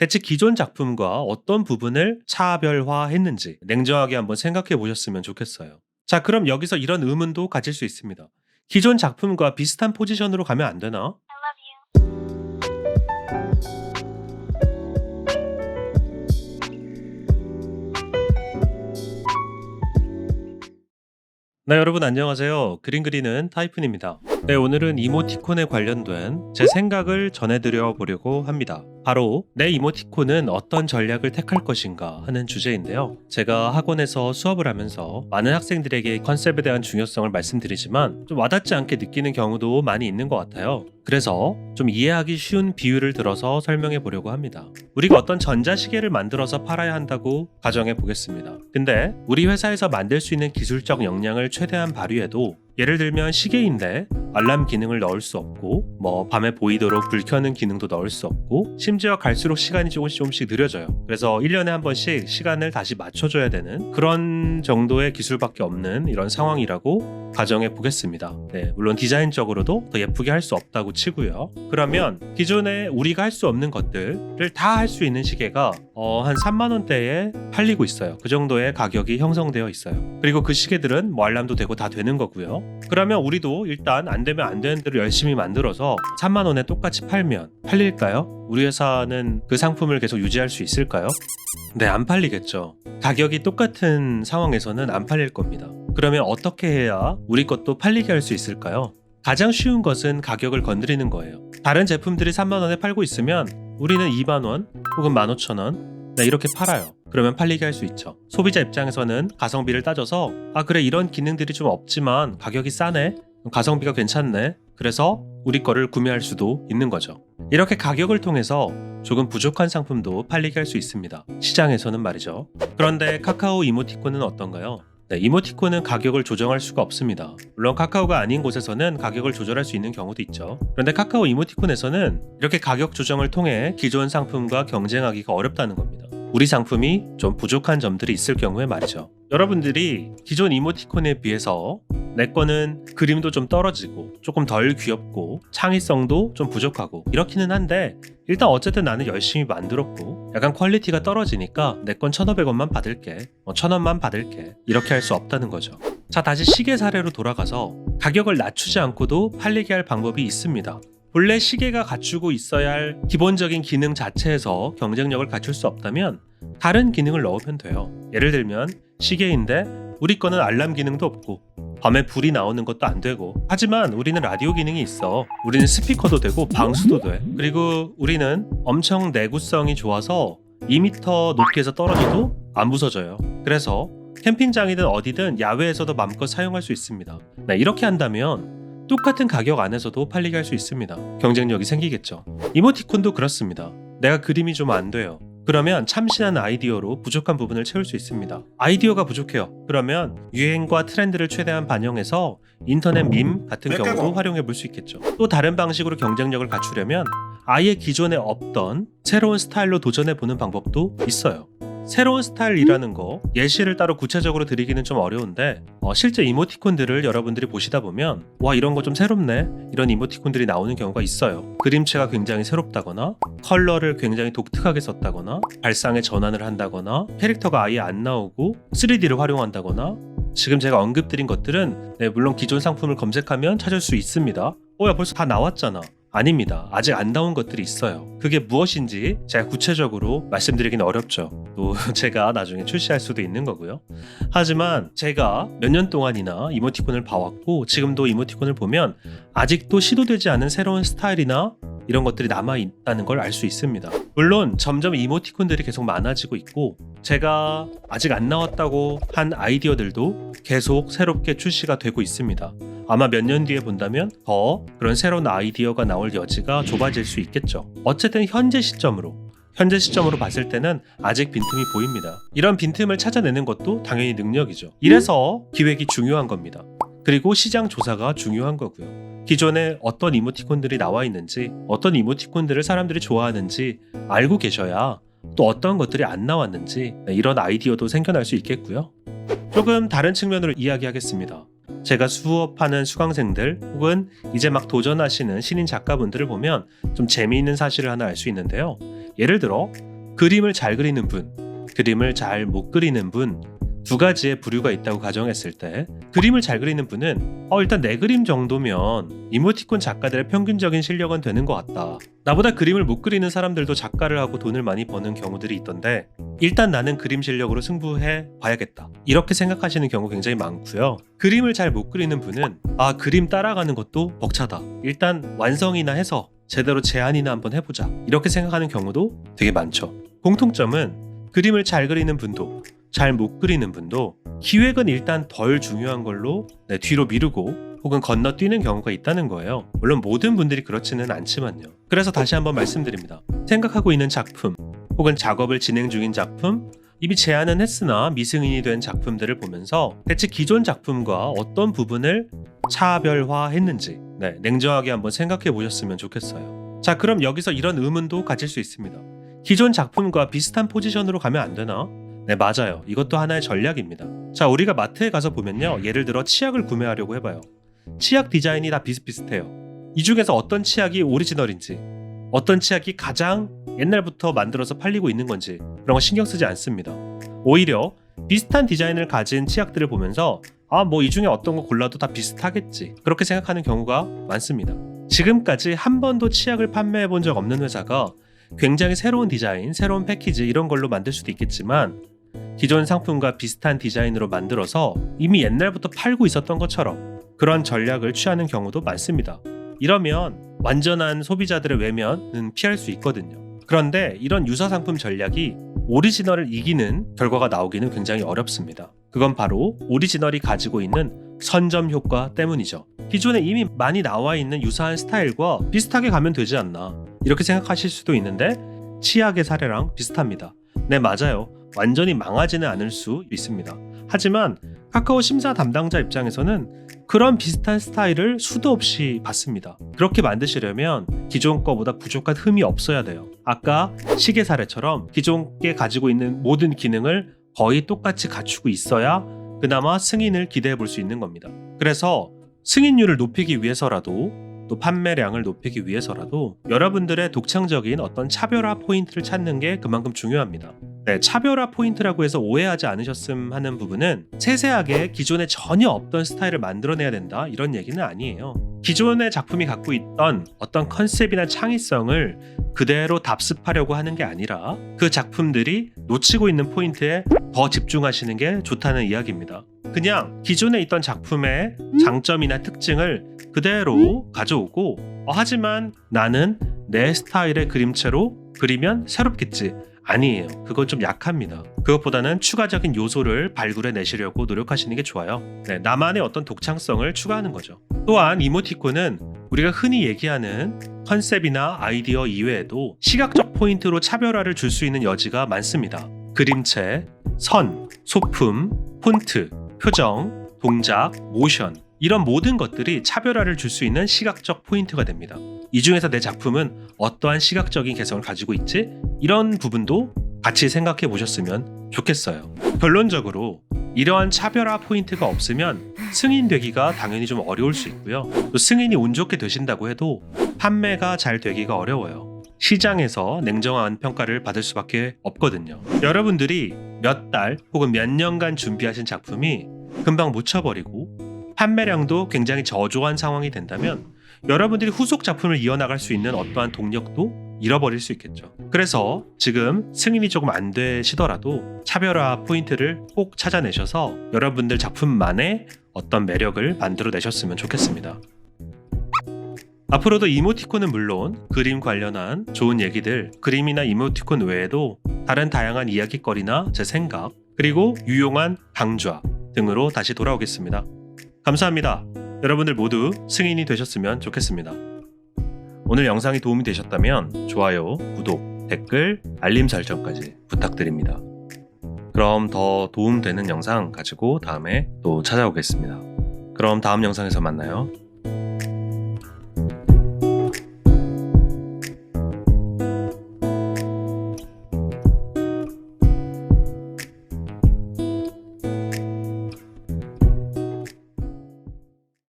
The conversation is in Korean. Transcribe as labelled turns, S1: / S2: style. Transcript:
S1: 대체 기존 작품과 어떤 부분을 차별화했는지 냉정하게 한번 생각해 보셨으면 좋겠어요. 자, 그럼 여기서 이런 의문도 가질 수 있습니다. 기존 작품과 비슷한 포지션으로 가면 안 되나? 네, 여러분 안녕하세요. 그림 그리는 타이푼입니다. 네, 오늘은 이모티콘에 관련된 제 생각을 전해드려 보려고 합니다. 바로 내 이모티콘은 어떤 전략을 택할 것인가 하는 주제인데요. 제가 학원에서 수업을 하면서 많은 학생들에게 컨셉에 대한 중요성을 말씀드리지만 좀 와닿지 않게 느끼는 경우도 많이 있는 것 같아요. 그래서 좀 이해하기 쉬운 비유를 들어서 설명해 보려고 합니다. 우리가 어떤 전자시계를 만들어서 팔아야 한다고 가정해 보겠습니다. 근데 우리 회사에서 만들 수 있는 기술적 역량을 최대한 발휘해도 예를 들면 시계인데 알람 기능을 넣을 수 없고 뭐 밤에 보이도록 불 켜는 기능도 넣을 수 없고 심지어 갈수록 시간이 조금씩 조금씩 느려져요. 그래서 1년에 한 번씩 시간을 다시 맞춰줘야 되는 그런 정도의 기술밖에 없는 이런 상황이라고 가정해 보겠습니다. 네, 물론 디자인적으로도 더 예쁘게 할 수 없다고 치고요. 그러면 기존에 우리가 할 수 없는 것들을 다 할 수 있는 시계가 어, 한 3만 원대에 팔리고 있어요. 그 정도의 가격이 형성되어 있어요. 그리고 그 시계들은 뭐 알람도 되고 다 되는 거고요. 그러면 우리도 일단 안 되면 안 되는 대로 열심히 만들어서 3만 원에 똑같이 팔면 팔릴까요? 우리 회사는 그 상품을 계속 유지할 수 있을까요? 네, 안 팔리겠죠. 가격이 똑같은 상황에서는 안 팔릴 겁니다. 그러면 어떻게 해야 우리 것도 팔리게 할 수 있을까요? 가장 쉬운 것은 가격을 건드리는 거예요. 다른 제품들이 3만 원에 팔고 있으면 우리는 2만 원 혹은 15,000원 네, 이렇게 팔아요. 그러면 팔리게 할 수 있죠. 소비자 입장에서는 가성비를 따져서 아 그래 이런 기능들이 좀 없지만 가격이 싸네. 가성비가 괜찮네. 그래서 우리 거를 구매할 수도 있는 거죠. 이렇게 가격을 통해서 조금 부족한 상품도 팔리게 할 수 있습니다. 시장에서는 말이죠. 그런데 카카오 이모티콘은 어떤가요? 네, 이모티콘은 가격을 조정할 수가 없습니다. 물론 카카오가 아닌 곳에서는 가격을 조절할 수 있는 경우도 있죠. 그런데 카카오 이모티콘에서는 이렇게 가격 조정을 통해 기존 상품과 경쟁하기가 어렵다는 겁니다. 우리 상품이 좀 부족한 점들이 있을 경우에 말이죠. 여러분들이 기존 이모티콘에 비해서 내 거는 그림도 좀 떨어지고 조금 덜 귀엽고 창의성도 좀 부족하고 이렇기는 한데 일단 어쨌든 나는 열심히 만들었고 약간 퀄리티가 떨어지니까 내 건 1,500원만 받을게 뭐 1,000원만 받을게 이렇게 할 수 없다는 거죠. 자 다시 시계 사례로 돌아가서 가격을 낮추지 않고도 팔리게 할 방법이 있습니다. 본래 시계가 갖추고 있어야 할 기본적인 기능 자체에서 경쟁력을 갖출 수 없다면 다른 기능을 넣으면 돼요. 예를 들면 시계인데 우리 거는 알람 기능도 없고 밤에 불이 나오는 것도 안 되고. 하지만 우리는 라디오 기능이 있어. 우리는 스피커도 되고 방수도 돼. 그리고 우리는 엄청 내구성이 좋아서 2m 높이에서 떨어져도 안 부서져요. 그래서 캠핑장이든 어디든 야외에서도 마음껏 사용할 수 있습니다. 네, 이렇게 한다면 똑같은 가격 안에서도 팔리게 할 수 있습니다. 경쟁력이 생기겠죠. 이모티콘도 그렇습니다. 내가 그림이 좀 안 돼요 그러면 참신한 아이디어로 부족한 부분을 채울 수 있습니다. 아이디어가 부족해요. 그러면 유행과 트렌드를 최대한 반영해서 인터넷 밈 같은 경우도 활용해 볼 수 있겠죠. 또 다른 방식으로 경쟁력을 갖추려면 아예 기존에 없던 새로운 스타일로 도전해 보는 방법도 있어요. 새로운 스타일이라는 거 예시를 따로 구체적으로 드리기는 좀 어려운데 어, 실제 이모티콘들을 여러분들이 보시다 보면 와 이런 거 좀 새롭네 이런 이모티콘들이 나오는 경우가 있어요 그림체가 굉장히 새롭다거나 컬러를 굉장히 독특하게 썼다거나 발상의 전환을 한다거나 캐릭터가 아예 안 나오고 3D를 활용한다거나 지금 제가 언급드린 것들은 네, 물론 기존 상품을 검색하면 찾을 수 있습니다 어야 벌써 다 나왔잖아 아닙니다. 아직 안 나온 것들이 있어요. 그게 무엇인지 제가 구체적으로 말씀드리기는 어렵죠. 또 제가 나중에 출시할 수도 있는 거고요. 하지만 제가 몇 년 동안이나 이모티콘을 봐왔고 지금도 이모티콘을 보면 아직도 시도되지 않은 새로운 스타일이나 이런 것들이 남아 있다는 걸 알 수 있습니다. 물론 점점 이모티콘들이 계속 많아지고 있고 제가 아직 안 나왔다고 한 아이디어들도 계속 새롭게 출시가 되고 있습니다. 아마 몇 년 뒤에 본다면 더 그런 새로운 아이디어가 나올 여지가 좁아질 수 있겠죠. 어쨌든 현재 시점으로 현재 시점으로 봤을 때는 아직 빈틈이 보입니다. 이런 빈틈을 찾아내는 것도 당연히 능력이죠. 이래서 기획이 중요한 겁니다. 그리고 시장 조사가 중요한 거고요. 기존에 어떤 이모티콘들이 나와 있는지, 어떤 이모티콘들을 사람들이 좋아하는지 알고 계셔야 또 어떤 것들이 안 나왔는지 이런 아이디어도 생겨날 수 있겠고요. 조금 다른 측면으로 이야기하겠습니다. 제가 수업하는 수강생들 혹은 이제 막 도전하시는 신인 작가분들을 보면 좀 재미있는 사실을 하나 알 수 있는데요. 예를 들어 그림을 잘 그리는 분, 그림을 잘 못 그리는 분, 두 가지의 부류가 있다고 가정했을 때 그림을 잘 그리는 분은 어 일단 내 그림 정도면 이모티콘 작가들의 평균적인 실력은 되는 것 같다. 나보다 그림을 못 그리는 사람들도 작가를 하고 돈을 많이 버는 경우들이 있던데 일단 나는 그림 실력으로 승부해 봐야겠다. 이렇게 생각하시는 경우 굉장히 많고요. 그림을 잘 못 그리는 분은 아 그림 따라가는 것도 벅차다. 일단 완성이나 해서 제대로 제안이나 한번 해보자. 이렇게 생각하는 경우도 되게 많죠. 공통점은 그림을 잘 그리는 분도 잘 못 그리는 분도 기획은 일단 덜 중요한 걸로 네, 뒤로 미루고 혹은 건너뛰는 경우가 있다는 거예요. 물론 모든 분들이 그렇지는 않지만요. 그래서 다시 한번 말씀드립니다. 생각하고 있는 작품 혹은 작업을 진행 중인 작품 이미 제안은 했으나 미승인이 된 작품들을 보면서 대체 기존 작품과 어떤 부분을 차별화했는지 네, 냉정하게 한번 생각해 보셨으면 좋겠어요. 자, 그럼 여기서 이런 의문도 가질 수 있습니다. 기존 작품과 비슷한 포지션으로 가면 안 되나? 네, 맞아요. 이것도 하나의 전략입니다. 자, 우리가 마트에 가서 보면요. 예를 들어 치약을 구매하려고 해봐요. 치약 디자인이 다 비슷비슷해요. 이 중에서 어떤 치약이 오리지널인지, 어떤 치약이 가장 옛날부터 만들어서 팔리고 있는 건지 그런 거 신경 쓰지 않습니다. 오히려 비슷한 디자인을 가진 치약들을 보면서 아, 뭐 이 중에 어떤 거 골라도 다 비슷하겠지. 그렇게 생각하는 경우가 많습니다. 지금까지 한 번도 치약을 판매해 본 적 없는 회사가 굉장히 새로운 디자인, 새로운 패키지 이런 걸로 만들 수도 있겠지만 기존 상품과 비슷한 디자인으로 만들어서 이미 옛날부터 팔고 있었던 것처럼 그런 전략을 취하는 경우도 많습니다. 이러면 완전한 소비자들의 외면은 피할 수 있거든요. 그런데 이런 유사 상품 전략이 오리지널을 이기는 결과가 나오기는 굉장히 어렵습니다. 그건 바로 오리지널이 가지고 있는 선점 효과 때문이죠. 기존에 이미 많이 나와 있는 유사한 스타일과 비슷하게 가면 되지 않나. 이렇게 생각하실 수도 있는데 치약의 사례랑 비슷합니다. 네, 맞아요. 완전히 망하지는 않을 수 있습니다. 하지만 카카오 심사 담당자 입장에서는 그런 비슷한 스타일을 수도 없이 받습니다. 그렇게 만드시려면 기존 거보다 부족한 흠이 없어야 돼요. 아까 시계 사례처럼 기존 게 가지고 있는 모든 기능을 거의 똑같이 갖추고 있어야 그나마 승인을 기대해 볼 수 있는 겁니다. 그래서 승인율을 높이기 위해서라도 또 판매량을 높이기 위해서라도 여러분들의 독창적인 어떤 차별화 포인트를 찾는 게 그만큼 중요합니다. 네, 차별화 포인트라고 해서 오해하지 않으셨음 하는 부분은 세세하게 기존에 전혀 없던 스타일을 만들어내야 된다 이런 얘기는 아니에요. 기존의 작품이 갖고 있던 어떤 컨셉이나 창의성을 그대로 답습하려고 하는 게 아니라 그 작품들이 놓치고 있는 포인트에 더 집중하시는 게 좋다는 이야기입니다. 그냥 기존에 있던 작품의 장점이나 특징을 그대로 가져오고 어, 하지만 나는 내 스타일의 그림체로 그리면 새롭겠지. 아니에요. 그건 좀 약합니다. 그것보다는 추가적인 요소를 발굴해 내시려고 노력하시는 게 좋아요. 네, 나만의 어떤 독창성을 추가하는 거죠. 또한 이모티콘은 우리가 흔히 얘기하는 컨셉이나 아이디어 이외에도 시각적 포인트로 차별화를 줄 수 있는 여지가 많습니다. 그림체, 선, 소품, 폰트, 표정, 동작, 모션 이런 모든 것들이 차별화를 줄 수 있는 시각적 포인트가 됩니다. 이 중에서 내 작품은 어떠한 시각적인 개성을 가지고 있지? 이런 부분도 같이 생각해 보셨으면 좋겠어요. 결론적으로 이러한 차별화 포인트가 없으면 승인되기가 당연히 좀 어려울 수 있고요. 또 승인이 운 좋게 되신다고 해도 판매가 잘 되기가 어려워요. 시장에서 냉정한 평가를 받을 수밖에 없거든요. 여러분들이 몇 달 혹은 몇 년간 준비하신 작품이 금방 묻혀버리고 판매량도 굉장히 저조한 상황이 된다면 여러분들이 후속 작품을 이어나갈 수 있는 어떠한 동력도 잃어버릴 수 있겠죠. 그래서 지금 승인이 조금 안 되시더라도 차별화 포인트를 꼭 찾아내셔서 여러분들 작품만의 어떤 매력을 만들어 내셨으면 좋겠습니다. 앞으로도 이모티콘은 물론 그림 관련한 좋은 얘기들, 그림이나 이모티콘 외에도 다른 다양한 이야기거리나 제 생각, 그리고 유용한 강좌 등으로 다시 돌아오겠습니다. 감사합니다. 여러분들 모두 승인이 되셨으면 좋겠습니다. 오늘 영상이 도움이 되셨다면 좋아요, 구독, 댓글, 알림 설정까지 부탁드립니다. 그럼 더 도움되는 영상 가지고 다음에 또 찾아오겠습니다. 그럼 다음 영상에서 만나요.